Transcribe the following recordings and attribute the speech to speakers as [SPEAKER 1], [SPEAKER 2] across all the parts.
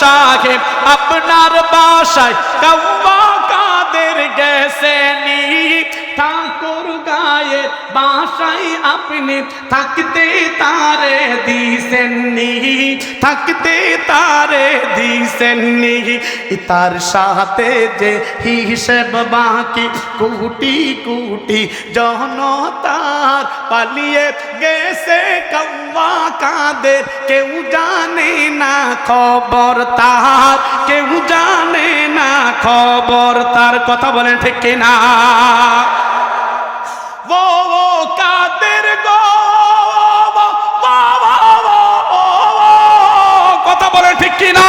[SPEAKER 1] সাহেব আপনার বাসায় কাউবা কাদের গেছেনি? বাসায় আপনি থাকতে তারে দিছেননি থাকতে তারে দিছেননি তার সাথে যে হিসেব বাকি, কুটি কুটি জনতার পালিয়ে গেছে কৌয়া কাদের কেউ জানে না খবর তার, কেউ জানে না খবর তার। কথা বলেন ঠিক কিনা? ও কিনা?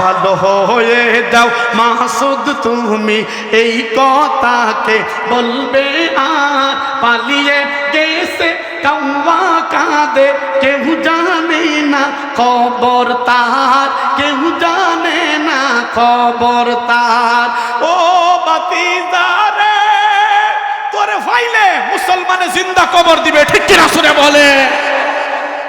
[SPEAKER 1] ভালো হয়ে যাও মাসুদ, তুমি এই কথাকে বলবে আর পালিয়ে গেছে কাউয়া কাঁদে, কেউ জানে না খবর তার। কেউ জানে না খবর তার। ও বাতিদারে তোরে ফাইলে মুসলমানে জিন্দা কবর দিবে, ঠিক কিনা শুনে বলে?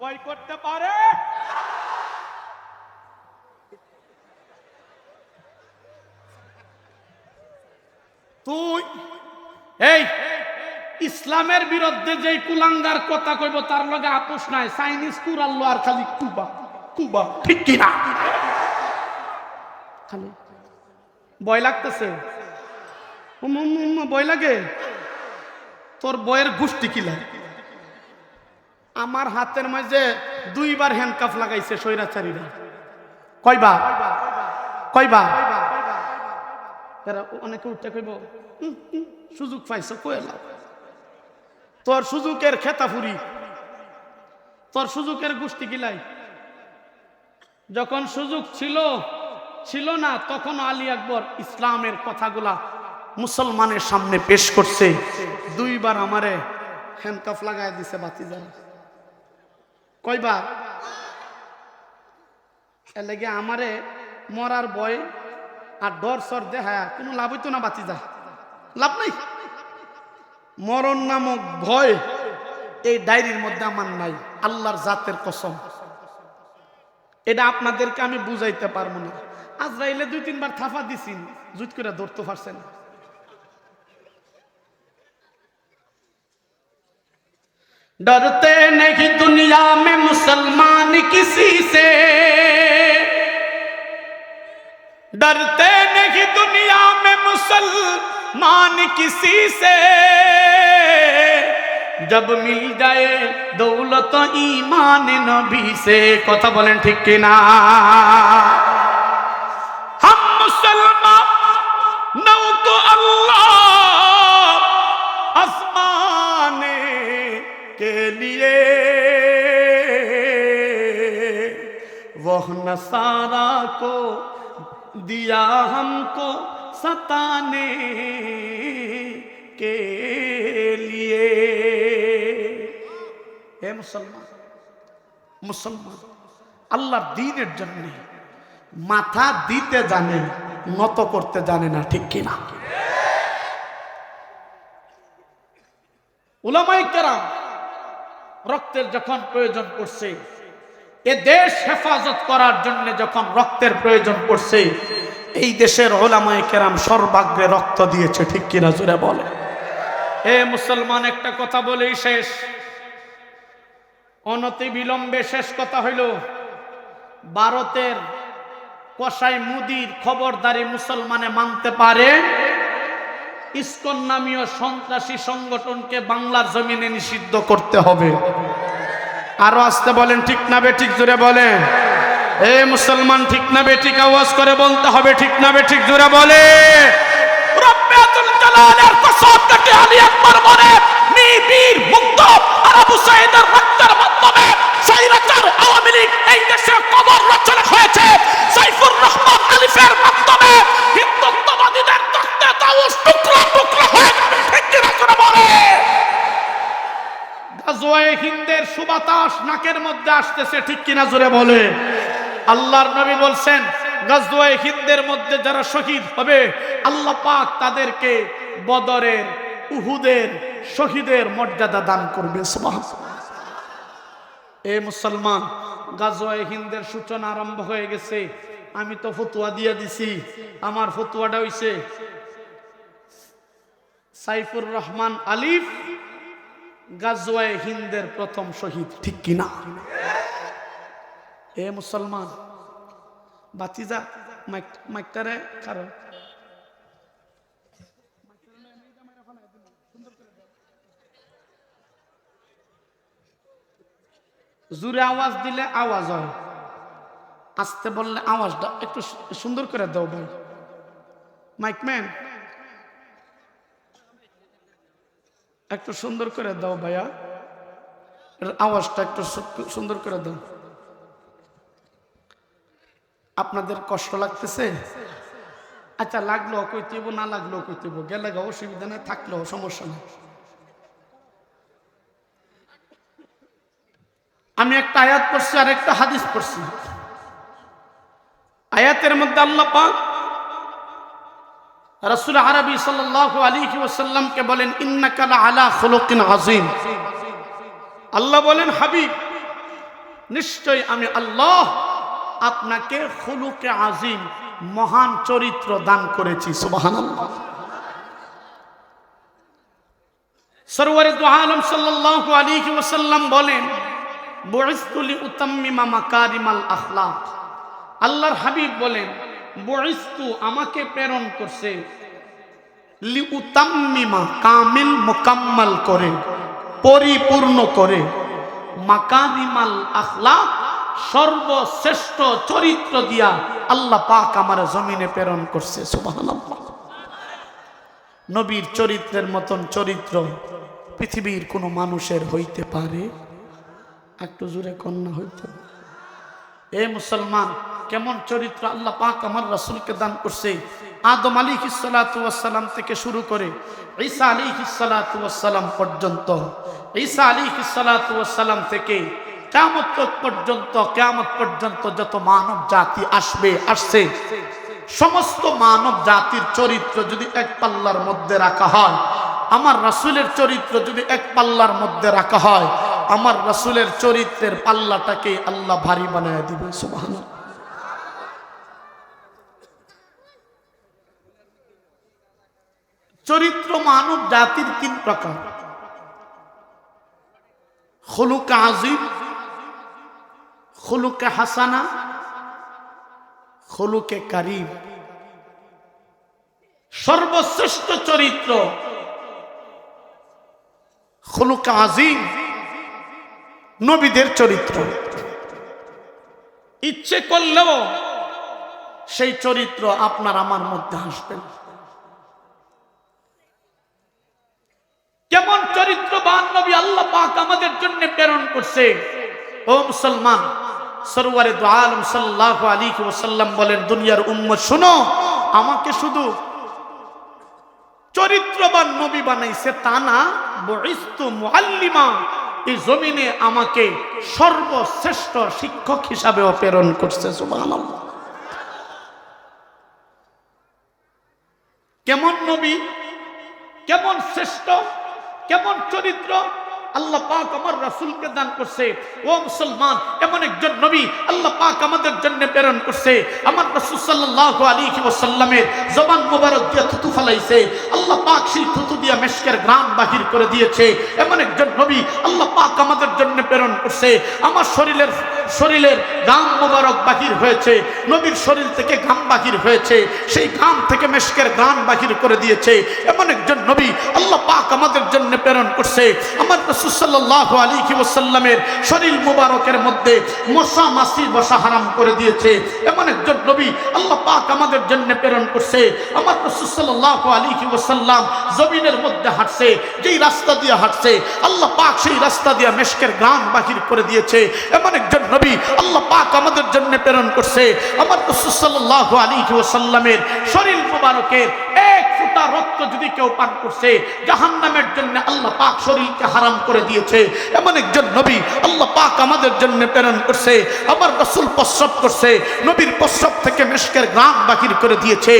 [SPEAKER 1] ভয় করতে পারে? তুই, এই, ইসলামের বিরুদ্ধে যে কুলাঙ্গার কথা কইব, তার লগে আপোষ নাই। চাইনিজ কুরাল্লো আর খালি কুবা কুবা, ঠিক কিনা? খালি। ভয় লাগতেছে? ভয় লাগে? তোর বয়ের গোষ্ঠী কি লাগে? আমার হাতের মাঝে দুইবার হ্যান্ডকাফ লাগাইছে স্বৈরাচারীরা। কয়বার? কয়বার? এরা অনেকে উঠতে কইব "উম, উম, সুযোগ পাইছ কয়লা তোর সুযোগের খেতাফুরি তোর সুযোগের গোষ্ঠী কিলাই যখন সুযোগ ছিল ছিল না তখন আলী আকবর ইসলামের কথাগুলা মুসলমানের সামনে পেশ করছে। দুইবার আমারে হ্যান্ডকাফ লাগাই দিছে বাতি যারা কয়বার এর লেগে আমারে মরার বয় আর ডর সর দেহায়া কোনো লাভ হইতো না বাতি যা লাভ নাই। মরণ নামক ভয় এই ডায়েরির মধ্যে আমার নাই। আল্লাহর জাতের কসম। এটা আপনাদেরকে আমি বুঝাইতে পারব না। আজরাইলে দুই তিনবার থাফা দিছি, জুত করে ধরতে পারছেন डरते नहीं दुनिया में मुसलमान किसी से। डरते नहीं दुनिया में मुसलमान किसी से। जब मिल जाए दौलत ईमान नबी से, कथा बोलें ठीक ना? हम मुसलमान लिए वह नसारा को दिया हमको सताने के लिए হে মুসলমান মুসলমান আল্লাহর দিনের জন্য মাথা দিতে জানে নত করতে জানে না ঠিক কিনা উলামাই কেরাম রক্তের যখন প্রয়োজন পড়ছে, এ দেশ হেফাজত করার জন্য যখন রক্তের প্রয়োজন পড়ছে, এই দেশের ওলামাই কেরাম সর্বাগ্রে রক্ত দিয়েছে, ঠিক কিনা জুড়ে বলে? এ মুসলমান, একটা কথা বলেই শেষ। অনতি বিলম্বে শেষ কথা হইল, ভারতের কসাই মুদির খবরদারি মুসলমানে মানতে পারে ইস্কন নামীয় সন্ত্রাসী সংগঠনকে বাংলার জমিনে নিষিদ্ধ করতে হবে। আরও আসতে বলেন, ঠিক না বে ঠিক জোরে বলেন। এ মুসলমান, ঠিক না বে ঠিক আওয়াজ করে বলতে হবে, ঠিক না বে ঠিক জোরে বলে। জালালের কসম কাটে আলী আকবর বলে নিবির মুক্ত আর মানুষ হিন্দের সুবাতাস নাকের মধ্যে আসতেছে, ঠিক কিনা জোরে বলে। আল্লাহর নবী বলছেন গাজওয়ায়ে হিন্দের মধ্যে যারা শহীদ হবে, আল্লাহ পাক তাদেরকে বদরের, উহুদের শহীদের মর্যাদা দান করবে এ মুসলমান গাজওয়ায়ে হিন্দের সূচনা আরম্ভ হয়ে গেছে। আমি তো ফতুয়া দিয়ে দিছি। আমার ফতুয়াটা হইছে সাইফুর রহমান আলিফ গাজওয়ায়ে হিন্দের প্রথম শহীদ। ঠিক কিনা? এ মুসলমান বাতিজা মাইক মাইকটারে কারও। জুড়ে আওয়াজ দিলে আওয়াজ হয়। আসতে বললে আওয়াজটা একটু সুন্দর করে দাও ভাই। মাইকম্যান একটু সুন্দর করে দাও ভাইয়া। আওয়াজটা একটু সুন্দর করে দাও। আপনাদের কষ্ট লাগতেছে? আচ্ছা লাগল কইতেব না লাগল কইতেব গেলে গা অসুবিধা নেই, থাকলেও সমস্যা নেই। আমি একটা আয়াত পড়ছি আর একটা হাদিস পড়ছি। আয়াতের মধ্যে আল্লাহ পাক রাসূল আরবি সাল্লাল্লাহু আলাইহি ওয়াসাল্লামকে বলেন, ইন্নাকা আলা খুলুকিন আযীম। আল্লাহ বলেন, হাবিব নিশ্চয় আমি আল্লাহ আপনাকে খুলুকে আজিম মহান চরিত্র দান করেছি। বলেন আল্লাহর হাবিব বলেন বুইস্তু আমাকে প্রেরণ করছে। লি উতাম্মিমা কামিল মোকাম্মাল করে, পরিপূর্ণ করে। মাকারিমাল আখলাক, সর্বশ্রেষ্ঠ চরিত্র দিয়া আল্লাহ পাক আমার জমিনে প্রেরণ করছে, সুবহানাল্লাহ। নবীর চরিত্রের মতন চরিত্র পৃথিবীর কোনো মানুষের হইতে পারে? একটু জোরে কন্যা হইতে। এ মুসলমান কেমন চরিত্র আল্লাহ পাক আমার রাসূলকে দান করছে। আদম আলী সালাম থেকে শুরু করে ঈসা আলী সালাম পর্যন্ত। ঈসা আলী সালাম থেকে কেমত পর্যন্ত কেমত পর্যন্ত যত মানব জাতি আসবে, আসছে। সমস্ত মানব জাতির চরিত্র যদি এক পাল্লার মধ্যে রাখা হয়, আমার রাসূলের চরিত্র যদি এক পাল্লার মধ্যে রাখা হয়, আমার রাসূলের চরিত্রের পাল্লাটাকে আল্লাহ ভারী বানায় দিবে, সুবহানাল্লাহ। চরিত্র মানব জাতির তিন প্রকার। হলুকে আজিম হলুকে হাসানা হলুকে কারিম। সর্বশ্রেষ্ঠ চরিত্র হলুকে আজিম, নবীদের চরিত্র। ইচ্ছে করলেও সেই চরিত্র আপনার আমার মধ্যে আসবেন কেমন চরিত্রবান নবী আল্লাহ পাক আমাদের জন্য প্রেরণ করছে। ও মুসলমান, সরওয়ারে দু আলম সাল্লাল্লাহু আলাইহি ওয়াসাল্লাম বলেন, দুনিয়ার উম্মত শুনো, আমাকে শুধু চরিত্রবান নবী বানাইছে তা না মুআল্লিমা, এই জমিনে আমাকে সর্বশ্রেষ্ঠ শিক্ষক হিসাবেও প্রেরণ করছে, সুবহানাল্লাহ। কেমন নবী? কেমন শ্রেষ্ঠ? কেমন চরিত্র? আল্লাহ পাক আমার রাসূলকে দান করছে। ও মুসলমান, এমন একজন নবী আল্লাহ পাক আমাদের জন্য প্রেরণ করছে। আমার রাসূল সাল্লাল্লাহু আলাইহি ওয়াসাল্লামের জবান মোবারক দিয়ে থুতু ফলাইছে। আল্লাহ পাক সেই থুতু দিয়ে মেশকের গ্রাম বাহির করে দিয়েছে। এমন একজন নবী আল্লাহ পাক আমাদের জন্য প্রেরণ করছে। আমার শরীরের শরীরের গাম মোবারক বাহির হয়েছে। নবীর শরীর থেকে ঘাম বাহির হয়েছে। সেই ঘাম থেকে মেশকের গান বাহির করে দিয়েছে। এমন একজন নবী আল্লাহ পাক আমাদের জন্য প্রেরণ করছে। আমার রসুল সাল্লাহ আলী ওসাল্লামের শরীর মুবারকের মধ্যে মশা মাসি বসা হারাম করে দিয়েছে। এমন একজন নবী আল্লাহ পাক আমাদের জন্য প্রেরণ করছে। আমার রসুল সাল্লাহ আলী ওসাল্লাম জমিনের মধ্যে হাঁটছে, যেই রাস্তা দিয়ে হাঁটছে, আল্লাহ পাক সেই রাস্তা দিয়ে মেশকের গান বাহির করে দিয়েছে। এমন একজন নবী আল্লাহ পাক আমাদের জন্য প্রেরণ করছে। আমার রসুল সাল্লাহ আলী ওসাল্লামের শরীর মোবারকের এক ফোঁটা রক্ত যদি কেউ পান করছে, জাহান্নামের জন্য আল্লাহ পাক শরীরকে হারাম করে দিয়েছে। এমন একজন নবী আল্লাহ পাক আমাদের জন্য প্রেরণ করছে আমার রসুল প্রস্রব করছে, নবীর প্রস্রব থেকে মেশকের গ্রাম বাহির করে দিয়েছে।